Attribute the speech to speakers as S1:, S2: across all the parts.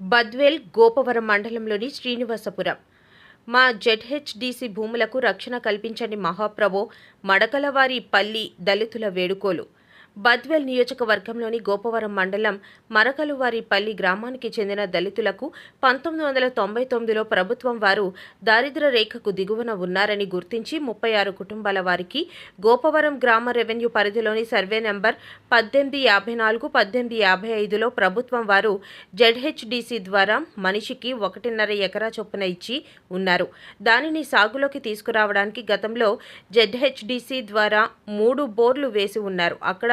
S1: బద్వేల్ గోపవరం మండలంలోని శ్రీనివాసపురం. మా జెడ్హెచ్డిసి భూములకు రక్షణ కల్పించండి మహాప్రభో మడకలవారి పల్లి దళితుల వేడుకోలు. బద్వేల్ నియోజకవర్గంలోని గోపవరం మండలం మరకలువారిపల్లి గ్రామానికి చెందిన దళితులకు పంతొమ్మిది వందల తొంభై తొమ్మిదిలో ప్రభుత్వం వారు దారిద్ర రేఖకు దిగువన ఉన్నారని గుర్తించి ముప్పై ఆరు కుటుంబాల వారికి గోపవరం గ్రామ రెవెన్యూ పరిధిలోని సర్వే నెంబర్ పద్దెనిమిది యాభై నాలుగు పద్దెనిమిది యాభై ఐదులో ప్రభుత్వం వారు జెడ్హెచ్డిసి ద్వారా మనిషికి ఒకటిన్నర ఎకరా చొప్పున ఇచ్చి ఉన్నారు. దానిని సాగులోకి తీసుకురావడానికి గతంలో జెడ్హెచ్డిసి ద్వారా మూడు బోర్లు వేసి ఉన్నారు. అక్కడ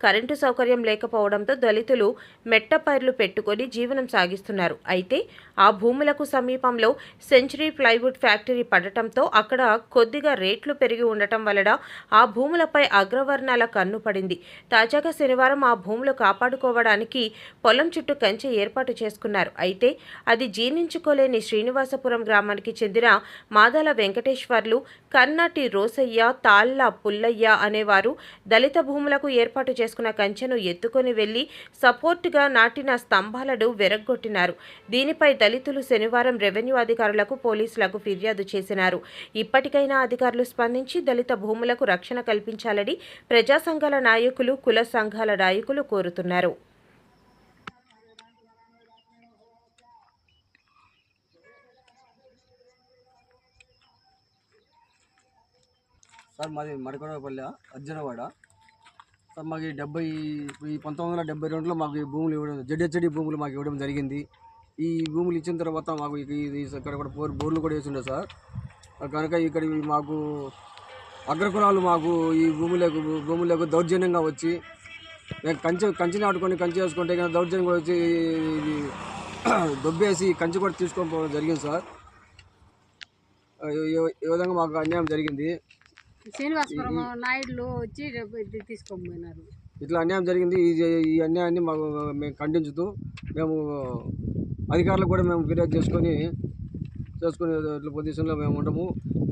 S1: కరెంటు సౌకర్యం లేకపోవడంతో దళితులు మెట్ట పైర్లు పెట్టుకొని జీవనం సాగిస్తున్నారు. అయితే ఆ భూములకు సమీపంలో సెంచరీ ప్లైవుడ్ ఫ్యాక్టరీ పడటంతో అక్కడ కొద్దిగా రేట్లు పెరిగి ఉండటం వలన ఆ భూములపై అగ్రవర్ణాల కన్ను పడింది. తాజాగా శనివారం ఆ భూములు కాపాడుకోవడానికి పొలం చుట్టూ కంచె ఏర్పాటు చేసుకున్నారు. అయితే అది జీర్ణించుకోలేని శ్రీనివాసపురం గ్రామానికి చెందిన మాదాల వెంకటేశ్వర్లు కన్నాటి రోసయ్య తాళ్ళ పుల్లయ్య అనేవారు దళిత భూములకు ఏర్పాటు చేసుకున్న కంచెను ఎత్తుకొని వెళ్ళి సపోర్టుగా నాటిన స్తంభాలను వెరగొట్టినారు దీనిపై దళితులు శనివారం రెవెన్యూ అధికారులకు పోలీసులకు ఫిర్యాదు చేసినారు. ఇప్పటికైనా అధికారులు స్పందించి దళిత భూములకు రక్షణ కల్పించాలని ప్రజా సంఘాల నాయకులు కుల సంఘాల నాయకులు కోరుతున్నారు.
S2: సార్ మాది మడకడపల్లి అర్జునవాడ మాకు డెబ్బై ఈ పంతొమ్మిది వందల డెబ్బై రెండులో మాకు ఈ భూములు ఇవ్వడం జడ్హెచ్డి భూములు మాకు ఇవ్వడం జరిగింది. ఈ భూములు ఇచ్చిన తర్వాత మాకు ఇది ఇక్కడ కూడా బోర్ బోర్లు కూడా వేసిండే సార్. కనుక ఇక్కడ మాకు అగ్రకులాలు మాకు ఈ భూములకు భూములకు దౌర్జన్యంగా వచ్చి మేము కంచె కంచి నాటుకొని కంచి వేసుకుంటే కానీ దౌర్జన్యంగా వచ్చి దొబ్బేసి కంచి కూడా తీసుకొని పోవడం జరిగింది సార్. ఈ విధంగా మాకు అన్యాయం జరిగింది.
S3: శ్రీనివాసపురం నాయుడులు వచ్చి
S2: ఇట్లా అన్యాయం జరిగింది. ఈ అన్యాయాన్ని మాకు మేము ఖండించుతూ మేము అధికారులకు కూడా మేము ఫిర్యాదు చేసుకొని చేసుకునే ఇట్లా పొజిషన్లో మేము ఉండము.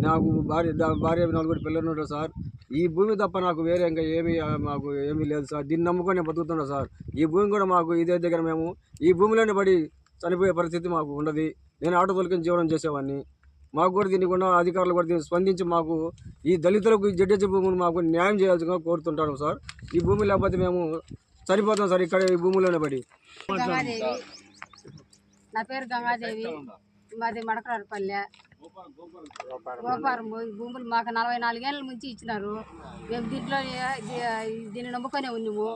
S2: నాకు భార్య భార్య నలుగురు పిల్లలు ఉంటారు సార్. ఈ భూమి తప్ప నాకు వేరే ఇంకా ఏమీ మాకు ఏమీ లేదు సార్. దీన్ని నమ్ముకొని నేను బతుకుతున్నా సార్. ఈ భూమి కూడా మాకు ఇదే దగ్గర మేము ఈ భూమిలోనే పడి చనిపోయే పరిస్థితి మాకు ఉండదు నేను ఆటో తొలగిన జీవనం చేసేవాడిని. మాకు కూడా దీనికి ఉన్న అధికారులు కూడా దీన్ని స్పందించి మాకు ఈ దళితులకు ఈ జడ్జి భూములు మాకు న్యాయం చేయాల్సిందిగా కోరుతుంటాను సార్. ఈ భూమి లేకపోతే మేము సరిపోతాం సార్ ఇక్కడ ఈ భూమిలోనే పడి.
S3: నా పేరు గంగాదేవి. మాది మడకరారుపల్లె గోపారం భూములు మాకు నలభై నాలుగేళ్ళ నుంచి ఇచ్చినారు. మేము దీంట్లో దీ- దీన్ని నమ్ముకొనే ఉన్నాము.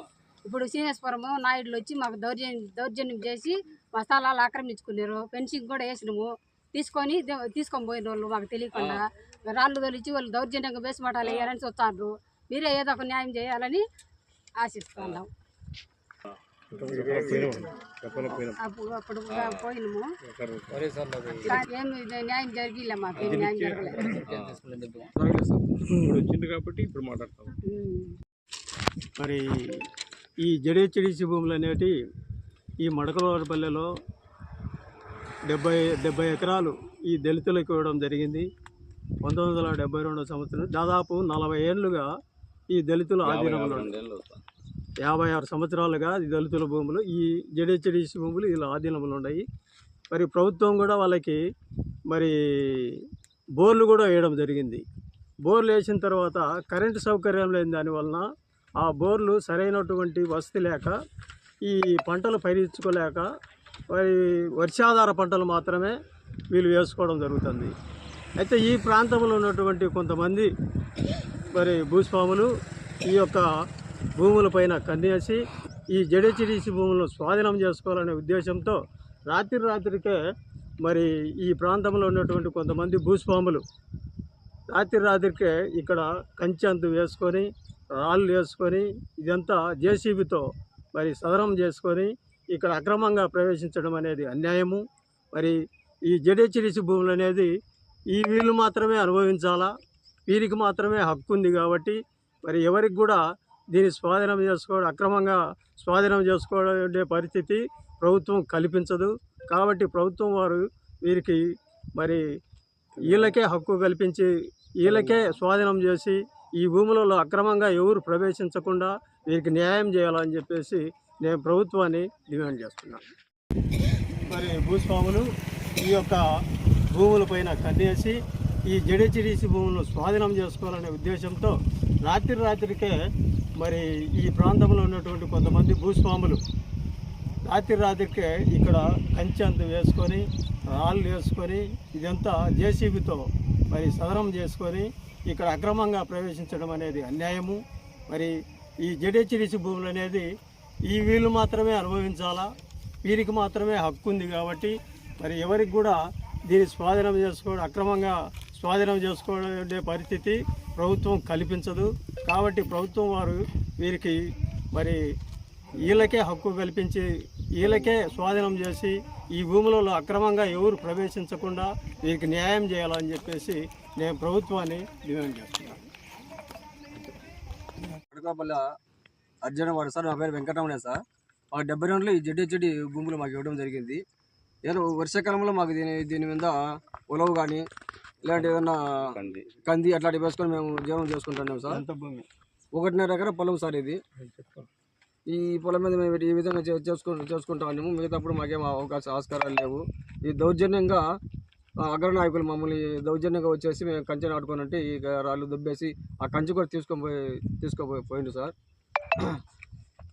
S3: ఇప్పుడు శ్రీనివాసపురము నాయుడులు వచ్చి మాకు దౌర్జన్యం దౌర్జన్యం చేసి మా స్థలాలు ఆక్రమించుకున్నారు. ఫెన్సింగ్ కూడా వేసినాము. తీసుకొని తీసుకొని పోయిన వాళ్ళు మాకు తెలియకుండా రాళ్ళు తొలిచి వాళ్ళు దౌర్జన్యంగా వేసిమటాలు వేయాలని చూస్తారు మీరే ఏదో ఒక న్యాయం చేయాలని ఆశిస్తున్నాం. అప్పుడు అప్పుడు పోయినాము. ఏమి న్యాయం జరిగిలే మాకు ఏం న్యాయం జరగలేదు
S4: కాబట్టి ఇప్పుడు మాట్లాడతాం.
S5: మరి ఈ జడిహెచ్డిసి భూములు అనేటి ఈ మడకలవారిపల్లెలో డెబ్బై డెబ్బై ఎకరాలు ఈ దళితులకు ఇవ్వడం జరిగింది. పంతొమ్మిది వందల డెబ్బై రెండవ సంవత్సరం దాదాపు నలభై ఏళ్ళుగా ఈ దళితుల ఆధీనంలో యాభై ఆరు సంవత్సరాలుగా ఈ దళితుల భూములు ఈ జడిహెచ్డిసి భూములు వీళ్ళ ఆధీనంలో ఉన్నాయి. మరి ప్రభుత్వం కూడా వాళ్ళకి మరి బోర్లు కూడా వేయడం జరిగింది. బోర్లు వేసిన తర్వాత కరెంటు సౌకర్యం లేని దానివలన ఆ బోర్లు సరైనటువంటి వసతి లేక ఈ పంటలు పైరించుకోలేక మరి వర్షాధార పంటలు మాత్రమే వీళ్ళు వేసుకోవడం జరుగుతుంది. అయితే ఈ ప్రాంతంలో ఉన్నటువంటి కొంతమంది మరి భూస్వాములు ఈ యొక్క భూములపైన కన్నేసి ఈ జడిచిడిసి భూములను స్వాధీనం చేసుకోవాలనే ఉద్దేశంతో రాత్రి రాత్రికే మరి ఈ ప్రాంతంలో ఉన్నటువంటి కొంతమంది భూస్వాములు రాత్రి రాత్రికే ఇక్కడ కంచెంతు వేసుకొని రాళ్ళు వేసుకొని ఇదంతా జేసీబీతో మరి సదనం చేసుకొని ఇక్కడ అక్రమంగా ప్రవేశించడం అనేది అన్యాయము. మరి ఈ జడిచిడిసి భూములు అనేది ఈ వీళ్ళు మాత్రమే అనుభవించాలా? వీరికి మాత్రమే హక్కు ఉంది కాబట్టి మరి ఎవరికి కూడా దీన్ని స్వాధీనం చేసుకోవడం అక్రమంగా స్వాధీనం చేసుకోవడం పరిస్థితి ప్రభుత్వం కల్పించదు. కాబట్టి ప్రభుత్వం వారు వీరికి మరి వీళ్ళకే హక్కు కల్పించి వీళ్ళకే స్వాధీనం చేసి ఈ భూములలో అక్రమంగా ఎవరు ప్రవేశించకుండా వీరికి న్యాయం చేయాలని చెప్పేసి నేను ప్రభుత్వాన్ని డిమాండ్ చేస్తున్నాను మరి భూస్వాములు ఈ యొక్క భూములపైన కన్నేసి ఈ జడిచిడిసి భూములను స్వాధీనం చేసుకోవాలనే ఉద్దేశంతో రాత్రి రాత్రికే మరి ఈ ప్రాంతంలో ఉన్నటువంటి కొంతమంది భూస్వాములు రాత్రి రాత్రికే ఇక్కడ కంచె అంత వేసుకొని రాళ్ళు వేసుకొని ఇదంతా జేసీబీతో మరి సదనం చేసుకొని ఇక్కడ అక్రమంగా ప్రవేశించడం అనేది అన్యాయము. మరి ఈ జడేచిడిసి భూములు అనేది ఈ వీళ్ళు మాత్రమే అనుభవించాలా? వీరికి మాత్రమే హక్కు ఉంది కాబట్టి మరి ఎవరికి కూడా దీన్ని స్వాధీనం చేసుకోవడం అక్రమంగా స్వాధీనం చేసుకోవడం పరిస్థితి ప్రభుత్వం కల్పించదు. కాబట్టి ప్రభుత్వం వారు వీరికి మరి వీళ్ళకే హక్కు కల్పించి వీళ్ళకే స్వాధీనం చేసి ఈ భూములలో అక్రమంగా ఎవరు ప్రవేశించకుండా వీరికి న్యాయం చేయాలని చెప్పేసి నేను ప్రభుత్వాన్ని డిమాండ్ చేస్తున్నాను.
S2: అర్జున వాడు. సార్ నా పేరు వెంకటరమణ సార్. మాకు డెబ్బై రెండులో ఈ జడ్డి జడ్డి భూములు మాకు ఇవ్వడం జరిగింది. ఏదో వర్షాకాలంలో మాకు దీని దీని మీద ఉలవ కానీ ఇలాంటి ఏదన్నా కంది. అట్లాంటివి వేసుకొని మేము జీవనం చేసుకుంటున్నాం సార్.
S5: ఎంత భూమి?
S2: ఒకటిన్నర ఎకరా పొలం సార్ ఇది. ఈ పొలం మీద మేము ఈ విధంగా చే- చేసుకుంటూ చేసుకుంటాము మిగతాప్పుడు మాకేం అవకాశ ఆస్కారాలు లేవు. ఈ దౌర్జన్యంగా ఆ, అగ్రనాయకులు మమ్మల్ని దౌర్జన్యంగా వచ్చేసి మేము కంచె నాటుకొని ఉంటే ఈ రాళ్ళు దుబ్బేసి ఆ కంచె కూడా తీసుకొని పోయి తీసుకొని పోయిండు సార్.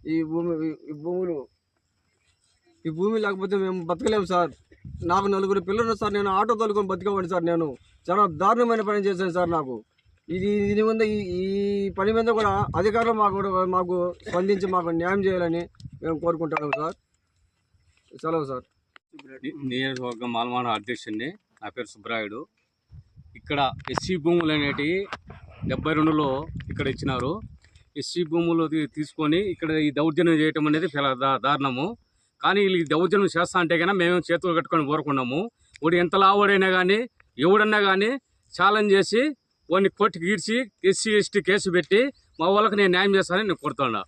S2: ఈ భూమి ఈ- భూములు ఈ భూమి లేకపోతే మేము బతకలేము సార్. నాకు నలుగురు పిల్లలు సార్ నేను ఆటో తోలుకొని బతికేవాడిని సార్ నేను. చాలా దారుణమైన పని చేశాను సార్ నాకు. ఇది దీని మీద ఈ ఈ పని మీద కూడా అధికారులు మాకు కూడా మాకు స్పందించి మాకు న్యాయం చేయాలని మేము కోరుకుంటున్నాము సార్. సెలవు సార్.
S6: నియోజకవర్గం మాలమాడ అధ్యక్షుడిని నా పేరు సుబ్బరాయుడు. ఇక్కడ ఎస్సీ భూములు అనేటివి డెబ్బై రెండులో ఇక్కడ ఇచ్చినారు. ఎస్సీ భూములు తీసుకొని ఇక్కడ ఈ దౌర్జన్యం చేయటం అనేది చాలా దారుణము. కానీ వీళ్ళు ఈ దౌర్జన్యం చేస్తా అంటే కన్నా మేము చేతులు కట్టుకొని ఊరుకున్నాము. వాడు ఎంత లావాడైనా కానీ ఎవడన్నా కానీ ఛాలెంజ్ చేసి వాడిని కోర్టుకి గీడ్చి ఎస్సీ ఎస్టీ కేసు పెట్టి మా వాళ్ళకి నేను న్యాయం చేస్తానని నేను కోరుతున్నా